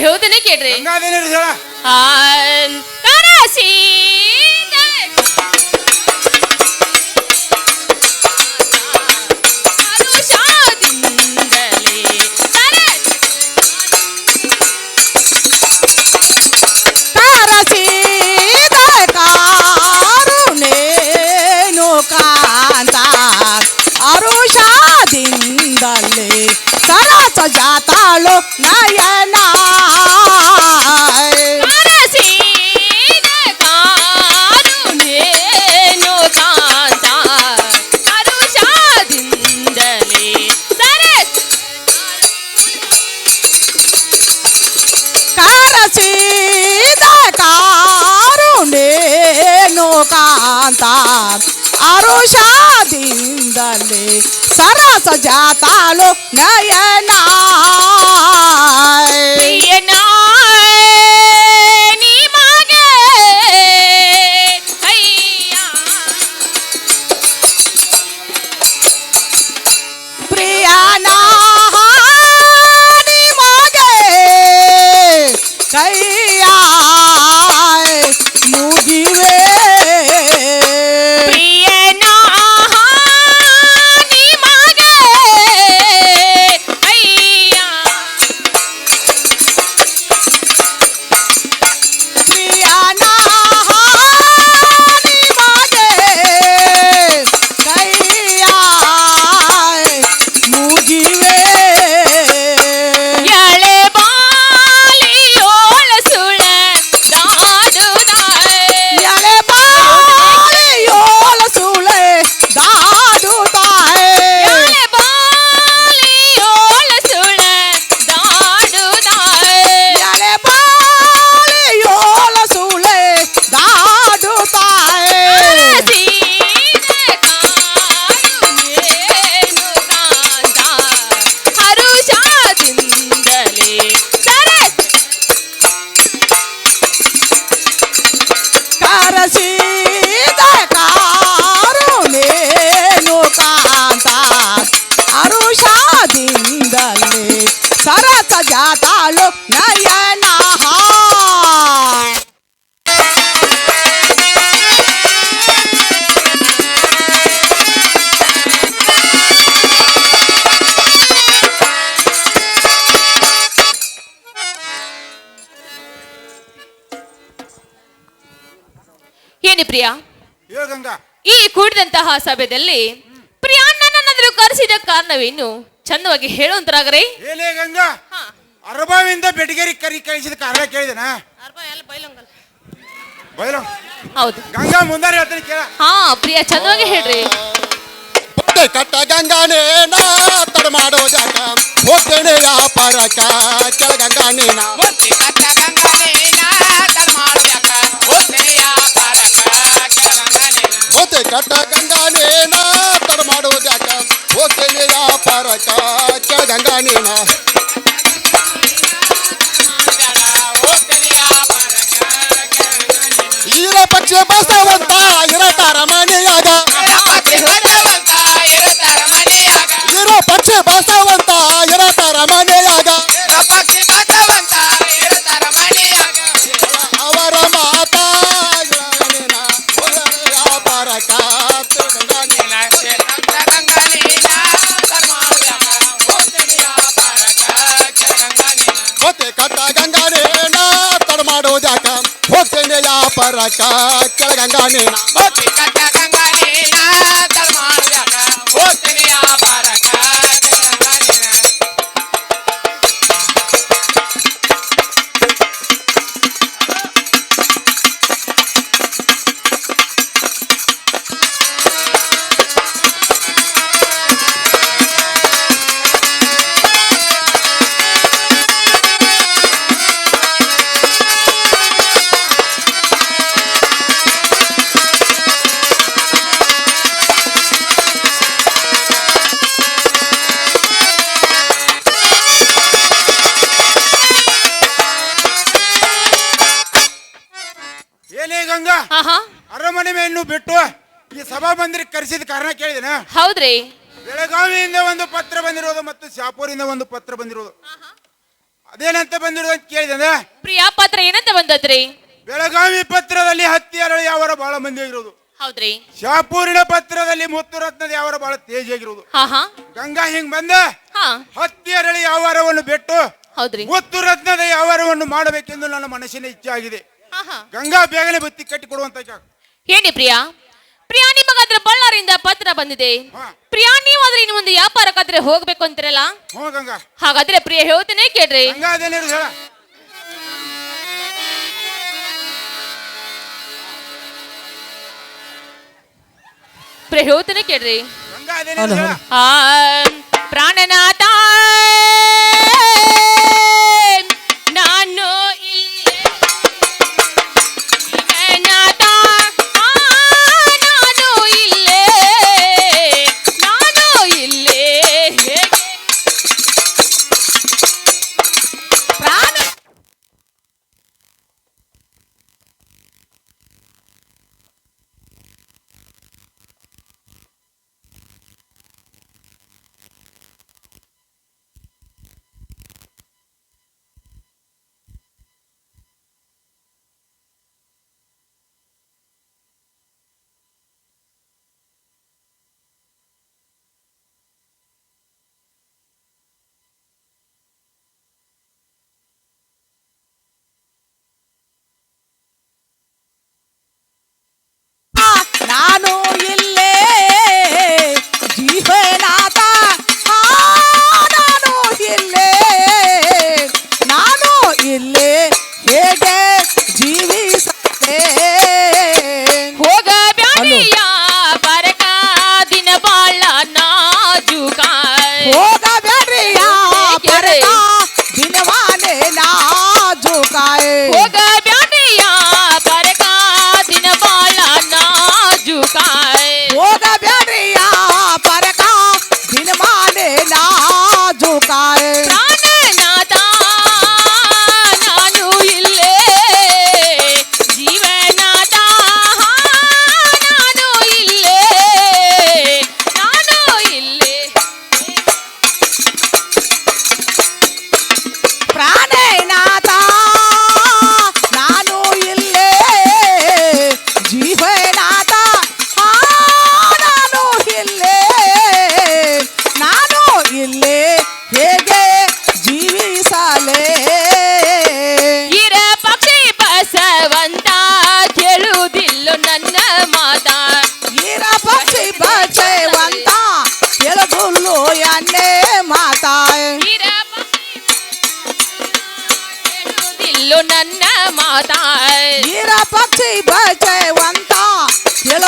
ಹೇಳ್ತೇನೆ ಕೇಳ್ರಿ. ಗಂಗಾದೇವಿ ಹೇಳ. ಆ, ಕರಸೀದ ಹರುಷದಿಂದಲೇ ಸರಸ ಕರಸಿದ ಕಾರುಣೇನು ಕಾಂತ ಅರುಷದಿಂದಲೇ ಸರಸ ಜಾತಾಳು ನಯನ सजाता लो नहीं ಗಂಗಾ. ಈ ಕೂಡಿದಂತಹ ಸಭೆಯಲ್ಲಿ ಪ್ರಿಯಾಣ್ಣನನ್ನಾದ್ರೂ ಕರೆಸಿದ ಕಾರಣವೇನು? ಚಂದವಾಗಿ ಹೇಳುವಂತರಾಗ್ರೆ ಏನೇ ಗಂಗಾ. ಅರಬಾವಿಂದ ಬೆಟಗೇರಿ ಕರಿ ಕಳಿಸಿದ ಕಾರಣ ಕೇಳಿದನ? ಬಯಲು ಹೌದು. ಗಂಗಾ ಮುಂದಾರಿ ಹೇಳ್ತೀನಿ ಕೇಳ. ಹಾ ಪ್ರಿಯ ಚಂದವಾಗಿ ಹೇಳ್ರಿ. ಕಟ್ಟ ಗಂಗಾನೇ ನಾ ತಡ ಮಾಡೋ ಜಾಗ. ಹೋಗ್ತೇನೆ ವ್ಯಾಪಾರಕ್ಕ ಕೆಳ ಗಂಗಾನೇ ನಾ ಕಟ್ಟ ಗಂಗಾನೇ ನಾ ತಡ ಮಾಡೋ ಜಾಗ ಹೋಗ್ತೇನೆ ವ್ಯಾಪಾರಕ್ಕ ಕೆಳ ಗಂಗಾನೇ ನಾ ಈರ ಪಕ್ಷ ಬಸವಂತ ಇರತಾರ ಮನೆಯಾಗ ಇರೋ ಪಕ್ಷ ಬಸವಂತ ತಡ ಮಾಡೋ ಜಾಕ. ಹೋಗ್ತೇನೆ ವ್ಯಾಪಾರಕ್ಕ. ಕೆಳ ಗಂಗಾನೇ ಸಭಾ ಮಂದಿರಕ್ಕೆ ಕರೆಸಿದ ಕಾರಣ ಕೇಳಿದೆನ? ಹೌದ್ರಿ. ಬೆಳಗಾವಿಯಿಂದ ಒಂದು ಪತ್ರ ಬಂದಿರೋದು ಮತ್ತು ಶಾಪೂರಿಂದ ಒಂದು ಪತ್ರ ಬಂದಿರೋದು. ಅದೇನಂತ ಬಂದಿರೋದು ಅಂತ ಕೇಳಿದೆ ಪ್ರಿಯಾ ಪತ್ರ ಏನಂತ ಬಂದದ್ರಿ? ಬೆಳಗಾವಿ ಪತ್ರದಲ್ಲಿ ಹತ್ತಿ ಅರಳಿ ಯಾವರ ಬಹಳ ಮಂದಿ ಆಗಿರೋದು. ಹೌದ್ರಿ. ಶಾಪೂರಿನ ಪತ್ರದಲ್ಲಿ ಮುತ್ತುರತ್ನದ ಯಾವರ ಬಹಳ ತೇಜ್ ಆಗಿರೋದು. ಗಂಗಾ ಹಿಂಗ್ ಬಂದ? ಹಾ. ಹತ್ತಿ ಅರಳಿ ಯಾವರವನ್ನು ಬಿಟ್ಟು ಹೌದ್ರಿ. ಮುತ್ತು ರತ್ನದ ಯಾವಾರವನ್ನು ಮಾಡಬೇಕೆಂದು ನನ್ನ ಮನಸ್ಸಿನ ಇಚ್ಛೆ ಆಗಿದೆ. ಗಂಗಾ ಬೇಗನೆ ಬತ್ತಿ ಕಟ್ಟಿ ಕೊಡುವಂತ. ಹೇಳಿ ಪ್ರಿಯಾ. ಪ್ರಿಯಾ ನಿಮಗಾದ್ರೆ ಬಳ್ಳಾರಿಯಿಂದ ಪತ್ರ ಬಂದಿದೆ. ಪ್ರಿಯಾನಿ ಪ್ರಿಯಾ ನೀವಾದ್ರೆ ಇನ್ನು ಮುಂದೆ ವ್ಯಾಪಾರಕ್ಕಾದ್ರೆ ಹೋಗ್ಬೇಕು ಅಂತಿರಲ್ಲ? ಹ್ಞೂ ಗಂಗಾ. ಹಾಗಾದ್ರೆ ಪ್ರಿಯ ಹೇಳ್ತೇನೆ ಕೇಳ್ರಿ. ಗಂಗಾ ಅದೇನಿರೋದು ಹೇಳ. ಪ್ರಿಯ ಹೇಳ್ತೇನೆ ಕೇಳ್ರಿ. ಗಂಗಾ ಅದೇನಿರೋದು ಹೇಳ. ಆ ಪ್ರಾಣನಾಥ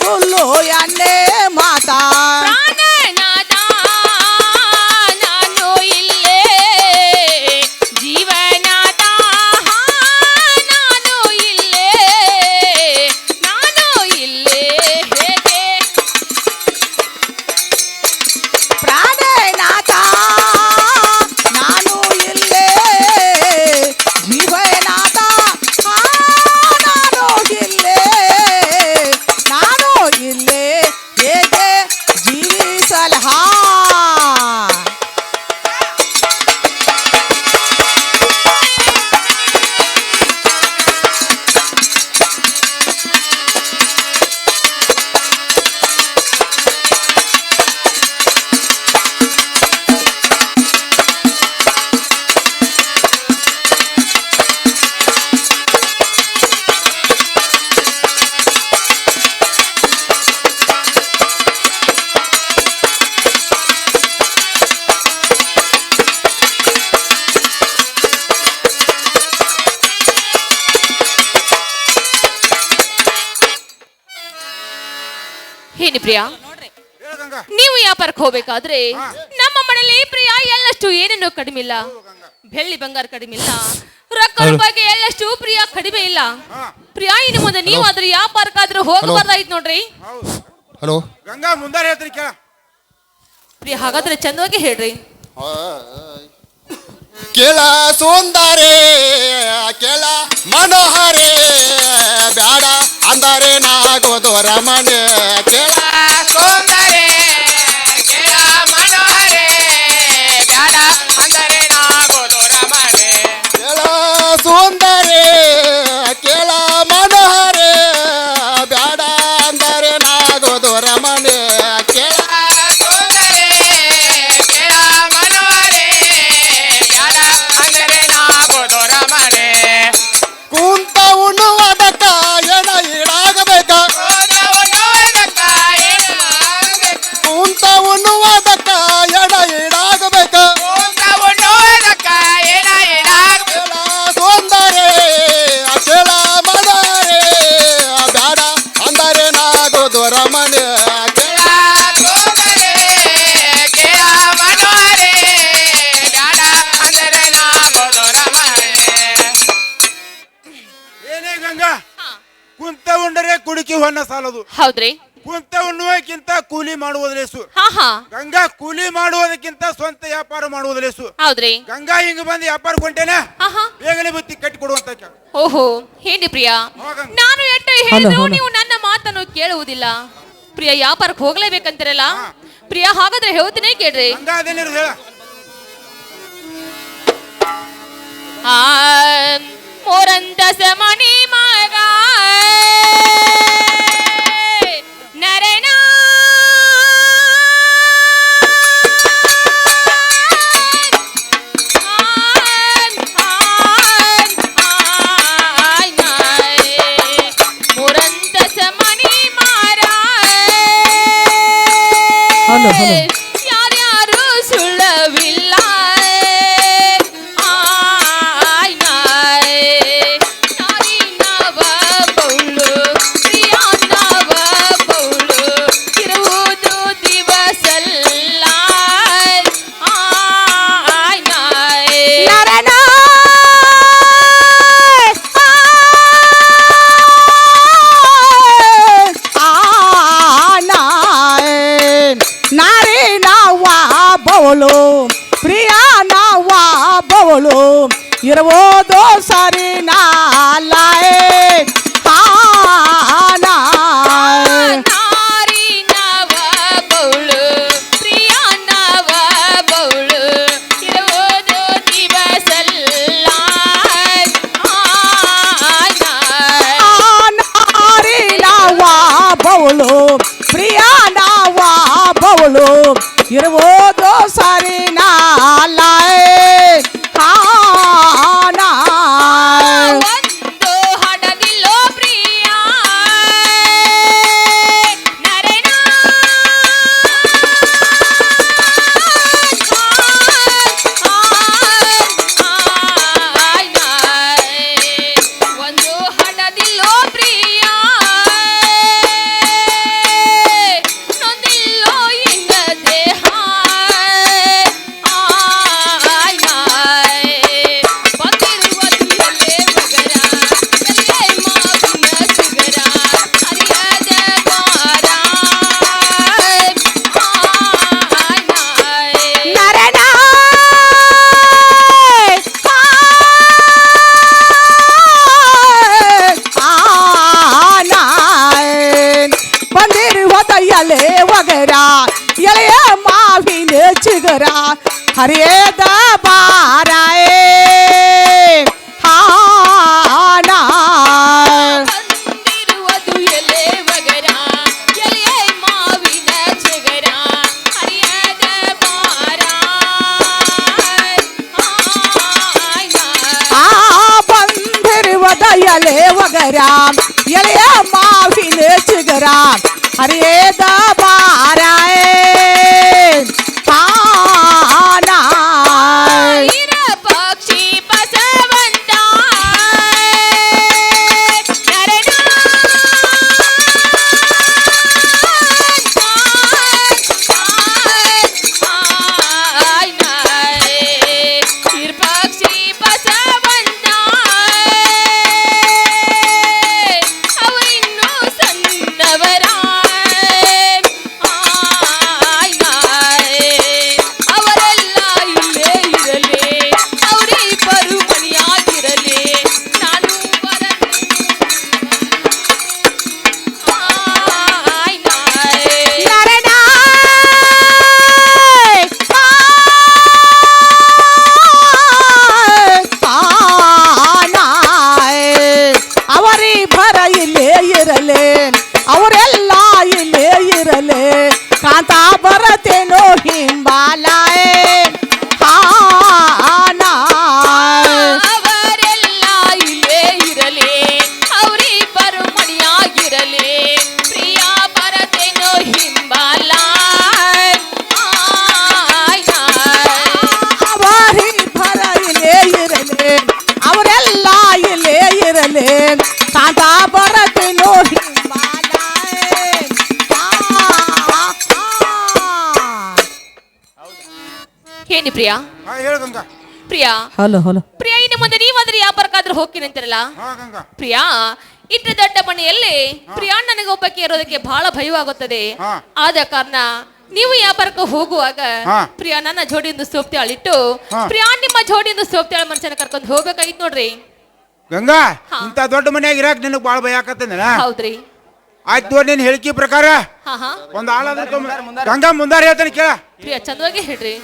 ধুলো আনে ಪ್ರಿಯಾ? ನೀವು ವ್ಯಾಪಾರಕ್ಕೆ ಹೋಗ್ಬೇಕಾದ್ರೆ ನಮ್ಮ ಮನೆಯಲ್ಲಿ ಪ್ರಿಯಾ ಎಲ್ಲಷ್ಟು ಏನೇನು ಕಡಿಮೆ ಇಲ್ಲ. ಬೆಳ್ಳಿ ಬಂಗಾರ ಕಡಿಮೆ ಇಲ್ಲ. ರೊಕ್ಕ ಬಗ್ಗೆ ಎಲ್ಲಷ್ಟು ಪ್ರಿಯಾ ಕಡಿಮೆ ಇಲ್ಲ. ಪ್ರಿಯ ಇನ್ನು ಮುಂದೆ ನೀವು ಆದ್ರೆ ವ್ಯಾಪಾರಕ್ಕಾದ್ರೂ ಹೋಗಬಾರ್ದಾಯ್ತು ನೋಡ್ರಿ. ಹಲೋ. ಗಂಗಾ ಮುಂದಾರ ಹೇಳ್ತೀನಿ ಕೇಳ. ಪ್ರಿಯಾ ಹಾಗಾದ್ರೆ ಚಂದವಾಗಿ ಹೇಳ್ರಿ. ಕೇಳ ಸುಂದರೇ ಕೇಳ ಮನೋಹರೇ ಬ್ಯಾಡ ಅಂದರೆ ನಾಗೋದು ರಮಣೆ ಕೇಳ ಹೊನ್ನ ಸಾಲದು. ಹೌದ್ರಿ. ಕುಂತ ಉಣ್ಣುವಕ್ಕಿಂತ ಕೂಲಿ ಮಾಡುವುದಲೇಸು ಹಾ ಗಂಗಾ ಕೂಲಿ ಮಾಡುವುದಕ್ಕಿಂತ ಸ್ವಂತ ವ್ಯಾಪಾರ ಮಾಡುವುದಲೇಸು ಹೌದ್ರಿ. ಗಂಗಾ ಹಿಂಗ ಬಂದು ವ್ಯಾಪಾರ ಕೊಂಟೇನೆ ಹಾ ಬೇಗನೆ ಬುತ್ತಿ ಕಟ್ಟಿ ಕೊಡುವಂತ ಓಹೋ ಹೇಳಿ ಪ್ರಿಯ. ನಾನು ಎಟ್ಟ ಹೇಳಿದ್ರು ನೀವು ನನ್ನ ಮಾತನ್ನು ಕೇಳುವುದಿಲ್ಲ. ಪ್ರಿಯ ವ್ಯಾಪಾರಕ್ಕೆ ಹೋಗ್ಲೇಬೇಕಂತೀರಲ್ಲ? ಪ್ರಿಯ ಹಾಗಾದ್ರೆ ಹೇಳ್ತೀನಿ ಕೇಳ್ರಿ. ಗಂಗಾ ಸಮಣಿ ಹೇಳ. ಆ ಮಗ. 看到，看。নারী নাওয়া বলো ప్రియా నావా బోలు ఇరవోదో సరి నాలాయే Yere vur. হারিয়ে দা ala ಏನಿ ಪ್ರಿಯಾ. ಪ್ರಿಯಾ. Hello hello. ಪ್ರಿಯಾ ಇನ್ನು ಮುಂದೆ ನೀವಾದ್ರೆ ಯಾಪರಕ್ಕಾದ್ರೂ ಹೋಗ್ತೀನಿ ಅಂತಿರಲ್ಲ? ಹಾ ಪ್ರಿಯಾ ಇಟ್ಟ ದೊಡ್ಡ ಮನೆಯಲ್ಲಿ ಪ್ರಿಯಾ ನನಗೊಬ್ಬಕ್ಕೆ ಇರೋದಕ್ಕೆ ಬಹಳ ಭಯವಾಗುತ್ತದೆ. ಆದ ಕಾರಣ ನೀವು ವ್ಯಾಪಾರಕ್ಕೆ ಹೋಗುವಾಗ ಪ್ರಿಯಾ ನನ್ನ ಜೋಡಿಯಿಂದ ಸೋಪ್ತಿ ಅಳಿಟ್ಟು ಪ್ರಿಯಾ ನಿಮ್ಮ ಜೋಡಿಯಿಂದ ಸೋಪ್ತಿ ಅಳ ಮನುಷ್ಯನ ಕರ್ಕೊಂಡು ಹೋಗ್ಬೇಕಾಗಿತ್ತು ನೋಡ್ರಿ. ಗಂಗಾ ಇಂತ ದೊಡ್ಡ ಮನ್ಯಾಗ ಇರಾಕ ನಿನಗೆ ಬಹಳ ಭಯ ಆಕತ್ತಂದ್ರ ಹೌದ್ರಿ. ಆಯ್ತು ತೋರ್ ನಿನ್ ಹೇಳಿಕೆ ಪ್ರಕಾರ. ಹಾ ಹಾ. ಆಳಾದ್ರೆ ಗಂಗಾ ಮುಂದಾರ ಹೇಳ್ತಾನೆ ಕೇಳ. ಪ್ರಿಯಾ ಚಂದವಾಗಿ ಹೇಳ್ರಿ.